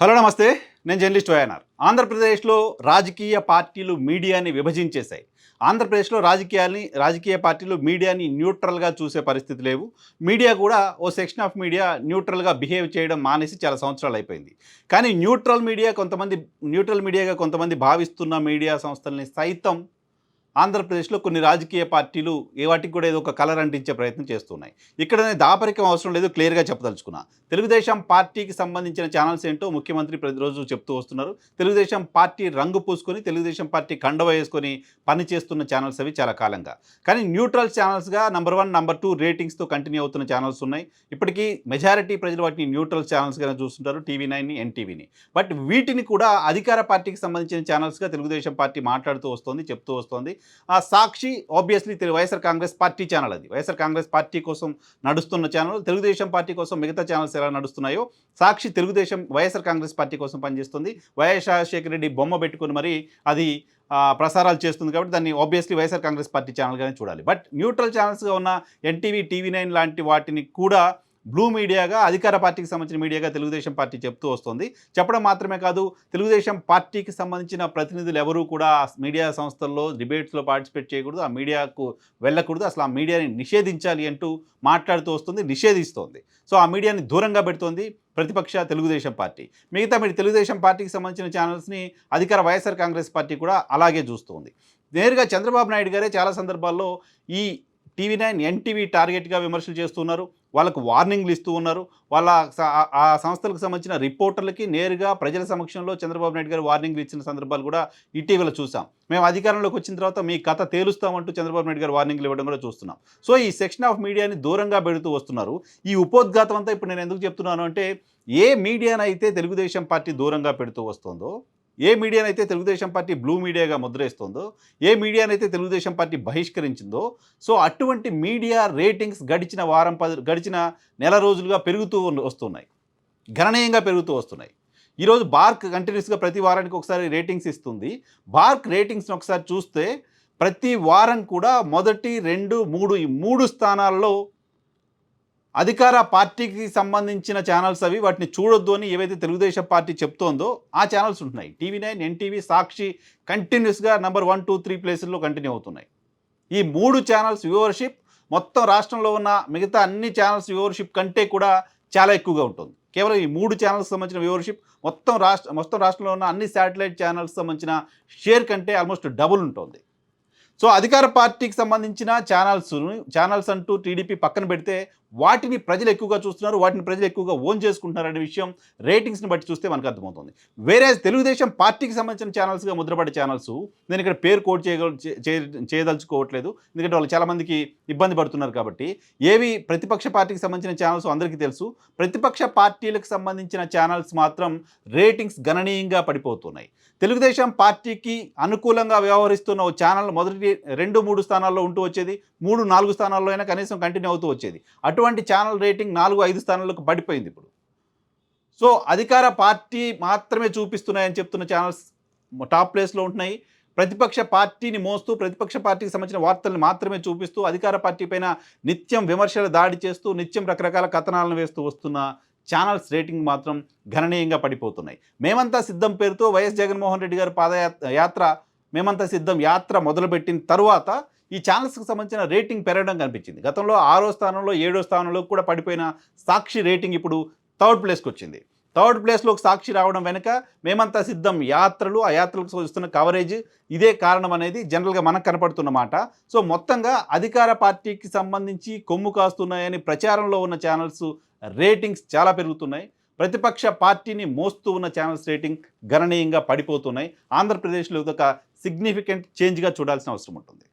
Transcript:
Hello నమస్తే. నేను journalist YNR ఆంధ్రప్రదేశ్లో రాజకీయ పార్టీలు మీడియాని విభజించేశాయి. ఆంధ్రప్రదేశ్లో రాజకీయాల్ని రాజకీయ పార్టీలు మీడియాని న్యూట్రల్గా చూసే పరిస్థితి లేవు. మీడియా కూడా ఓ సెక్షన్ ఆఫ్ మీడియా న్యూట్రల్గా బిహేవ్ చేయడం మానేసి చాలా సంవత్సరాలు అయిపోయింది. కానీ న్యూట్రల్ మీడియా కొంతమంది న్యూట్రల్ మీడియాగా కొంతమంది భావిస్తున్న మీడియా సంస్థల్ని సైతం ఆంధ్రప్రదేశ్లో కొన్ని రాజకీయ పార్టీలు ఏ వాటికి కూడా ఏదో ఒక కలర్ అంటించే ప్రయత్నం చేస్తున్నాయి. ఇక్కడ నేను దాపరికం అవసరం లేదు క్లియర్గా చెప్పదలుచుకున్నా. తెలుగుదేశం పార్టీకి సంబంధించిన ఛానల్స్ ఏంటో ముఖ్యమంత్రి ప్రతిరోజు చెప్తూ వస్తున్నారు. తెలుగుదేశం పార్టీ రంగు పూసుకొని తెలుగుదేశం పార్టీ కండవ వేసుకొని పనిచేస్తున్న ఛానల్స్ అవి చాలా కాలంగా. కానీ న్యూట్రల్ ఛానల్స్గా నంబర్ వన్ నంబర్ టూ రేటింగ్స్తో కంటిన్యూ అవుతున్న ఛానల్స్ ఉన్నాయి. ఇప్పటికీ మెజారిటీ ప్రజలు వాటిని న్యూట్రల్ ఛానల్స్గా చూస్తుంటారు టీవీ నైన్ని ఎన్టీవీని. బట్ వీటిని కూడా అధికార పార్టీకి సంబంధించిన ఛానల్స్గా తెలుగుదేశం పార్టీ మాట్లాడుతూ వస్తుంది చెప్తూ వస్తుంది. ఆ Sakshi obviously Telugu YSR Congress party channel అది. వైఎస్ఆర్ కాంగ్రెస్ పార్టీ కోసం నడుస్తున్న ఛానల్ తెలుగుదేశం పార్టీ కోసం మిగతా ఛానల్స్ ఎలా నడుస్తున్నాయో సాక్షి తెలుగుదేశం వైఎస్ఆర్ కాంగ్రెస్ పార్టీ కోసం పనిచేస్తుంది. వైఎస్ రాజశేఖర రెడ్డి బొమ్మ పెట్టుకుని మరి అది ప్రసారాలు చేస్తుంది కాబట్టి దాన్ని ఆబ్వియస్లీ వైఎస్ఆర్ కాంగ్రెస్ పార్టీ ఛానల్గానే చూడాలి. బట్ న్యూట్రల్ ఛానల్స్గా ఉన్న ఎన్టీవీ టీవీ నైన్ లాంటి వాటిని కూడా బ్లూ మీడియాగా అధికార పార్టీకి సంబంధించిన మీడియాగా తెలుగుదేశం పార్టీ చెప్తూ వస్తుంది. చెప్పడం మాత్రమే కాదు తెలుగుదేశం పార్టీకి సంబంధించిన ప్రతినిధులు ఎవరూ కూడా మీడియా సంస్థల్లో డిబేట్స్లో పార్టిసిపేట్ చేయకూడదు ఆ మీడియాకు వెళ్ళకూడదు. అసలు ఆ మీడియాని నిషేధించాలి అంటూ మాట్లాడుతూ వస్తుంది నిషేధిస్తోంది. సో ఆ మీడియాని దూరంగా పెడుతోంది ప్రతిపక్ష తెలుగుదేశం పార్టీ. మిగతా మీరు తెలుగుదేశం పార్టీకి సంబంధించిన ఛానల్స్ని అధికార వైఎస్ఆర్ కాంగ్రెస్ పార్టీ కూడా అలాగే చూస్తుంది. నేరుగా చంద్రబాబు నాయుడు గారే చాలా సందర్భాల్లో ఈ టీవీ నైన్ ఎన్టీవీ టార్గెట్గా విమర్శలు చేస్తున్నారు వాళ్ళకు వార్నింగ్లు ఇస్తూ ఉన్నారు. వాళ్ళ స- ఆ- ఆ సంస్థలకు సంబంధించిన రిపోర్టర్లకి నేరుగా ప్రజల సమక్షంలో చంద్రబాబు నాయుడు గారు వార్నింగ్లు ఇచ్చిన సందర్భాలు కూడా ఇటీవల చూసాం. మేము అధికారంలోకి వచ్చిన తర్వాత మీ కథ తేలుస్తామంటూ చంద్రబాబు నాయుడు గారు వార్నింగ్లు ఇవ్వడం కూడా చూస్తున్నాం. సో ఈ సెక్షన్ ఆఫ్ మీడియాని దూరంగా పెడుతూ వస్తున్నారు. ఈ ఉపోద్ఘాతం అంతా ఇప్పుడు నేను ఎందుకు చెప్తున్నాను అంటే ఏ మీడియానైతే తెలుగుదేశం పార్టీ దూరంగా పెడుతూ వస్తుందో ఏ మీడియానైతే తెలుగుదేశం పార్టీ బ్లూ మీడియాగా ముద్రేస్తుందో ఏ మీడియానైతే తెలుగుదేశం పార్టీ బహిష్కరించిందో సో అటువంటి మీడియా రేటింగ్స్ గడిచిన వారం పది గడిచిన నెల రోజులుగా పెరుగుతూ వస్తున్నాయి. గణనీయంగా పెరుగుతూ వస్తున్నాయి. ఈరోజు బార్క్ కంటిన్యూస్గా ప్రతి వారానికి ఒకసారి రేటింగ్స్ ఇస్తుంది. బార్క్ రేటింగ్స్ని ఒకసారి చూస్తే ప్రతి వారం కూడా మొదటి రెండు మూడు ఈ మూడు స్థానాల్లో అధికార పార్టీకి సంబంధించిన ఛానల్స్ అవి వాటిని చూడొద్దు అని ఏవైతే తెలుగుదేశం పార్టీ చెప్తోందో ఆ ఛానల్స్ ఉంటున్నాయి. టీవీ నైన్ ఎన్టీవీ సాక్షి కంటిన్యూస్గా నెంబర్ వన్ టూ త్రీ ప్లేసుల్లో కంటిన్యూ అవుతున్నాయి. ఈ మూడు ఛానల్స్ వ్యూవర్షిప్ మొత్తం రాష్ట్రంలో ఉన్న మిగతా అన్ని ఛానల్స్ వ్యూవర్షిప్ కంటే కూడా చాలా ఎక్కువగా ఉంటుంది. కేవలం ఈ మూడు ఛానల్స్ సంబంధించిన వ్యూవర్షిప్ మొత్తం రాష్ట్ర మొత్తం రాష్ట్రంలో ఉన్న అన్ని శాటిలైట్ ఛానల్స్ సంబంధించిన షేర్ కంటే ఆల్మోస్ట్ డబుల్ ఉంటుంది. సో అధికార పార్టీకి సంబంధించిన ఛానల్స్ ఛానల్స్ అంటూ టీడీపీ పక్కన పెడితే వాటిని ప్రజలు ఎక్కువగా చూస్తున్నారు వాటిని ప్రజలు ఎక్కువగా ఓన్ చేసుకుంటున్నారు అనే విషయం రేటింగ్స్ని బట్టి చూస్తే మనకు అర్థమవుతుంది వేరే తెలుగుదేశం పార్టీకి సంబంధించిన ఛానల్స్గా ముద్రపడే ఛానల్స్ నేను ఇక్కడ పేరు కోట్ చేయగల చేయదలుచుకోవట్లేదు. ఎందుకంటే వాళ్ళు చాలామందికి ఇబ్బంది పడుతున్నారు కాబట్టి ఏవి ప్రతిపక్ష పార్టీకి సంబంధించిన ఛానల్స్ అందరికీ తెలుసు. ప్రతిపక్ష పార్టీలకు సంబంధించిన ఛానల్స్ మాత్రం రేటింగ్స్ గణనీయంగా పడిపోతున్నాయి. తెలుగుదేశం పార్టీకి అనుకూలంగా వ్యవహరిస్తున్న ఓ ఛానల్ మొదటి రెండు మూడు స్థానాల్లో ఉంటూ వచ్చేది మూడు నాలుగు స్థానాల్లో అయినా కనీసం కంటిన్యూ అవుతూ వచ్చేది. అటువంటి ఛానల్ రేటింగ్ నాలుగు ఐదు స్థానాలకు పడిపోయింది ఇప్పుడు. సో అధికార పార్టీ మాత్రమే చూపిస్తున్నాయని చెప్తున్న ఛానల్స్ టాప్ ప్లేస్లో ఉంటున్నాయి. ప్రతిపక్ష పార్టీని మోస్తూ ప్రతిపక్ష పార్టీకి సంబంధించిన వార్తలను మాత్రమే చూపిస్తూ అధికార పార్టీ పైన నిత్యం విమర్శలు దాడి చేస్తూ నిత్యం రకరకాల కథనాలను వేస్తూ వస్తున్న ఛానల్స్ రేటింగ్ మాత్రం గణనీయంగా పడిపోతున్నాయి. మేమంతా సిద్ధం పేరుతో వైఎస్ జగన్మోహన్ రెడ్డి గారి పాదయాత్ర యాత్ర మేమంతా సిద్ధం యాత్ర మొదలుపెట్టిన తరువాత ఈ ఛానల్స్కి సంబంధించిన రేటింగ్ పెరగడం కనిపించింది. గతంలో ఆరో స్థానంలో ఏడో స్థానంలో కూడా పడిపోయిన సాక్షి రేటింగ్ ఇప్పుడు థర్డ్ ప్లేస్కి వచ్చింది. థర్డ్ ప్లేస్లోకి సాక్షి రావడం వెనుక మేమంతా సిద్ధం. యాత్రలు ఆ యాత్రలకు వస్తున్న కవరేజ్ ఇదే కారణం అనేది జనరల్గా మనకు కనపడుతున్నమాట సో మొత్తంగా అధికార పార్టీకి సంబంధించి కొమ్ము కాస్తున్నాయని ప్రచారంలో ఉన్న ఛానల్స్ రేటింగ్స్ చాలా పెరుగుతున్నాయి. ప్రతిపక్ష పార్టీని మోస్తూ ఉన్న ఛానల్స్ రేటింగ్ గణనీయంగా పడిపోతున్నాయి. ఆంధ్రప్రదేశ్లో ఒక సిగ్నిఫికెంట్ చేంజ్గా చూడాల్సిన అవసరం ఉంటుంది.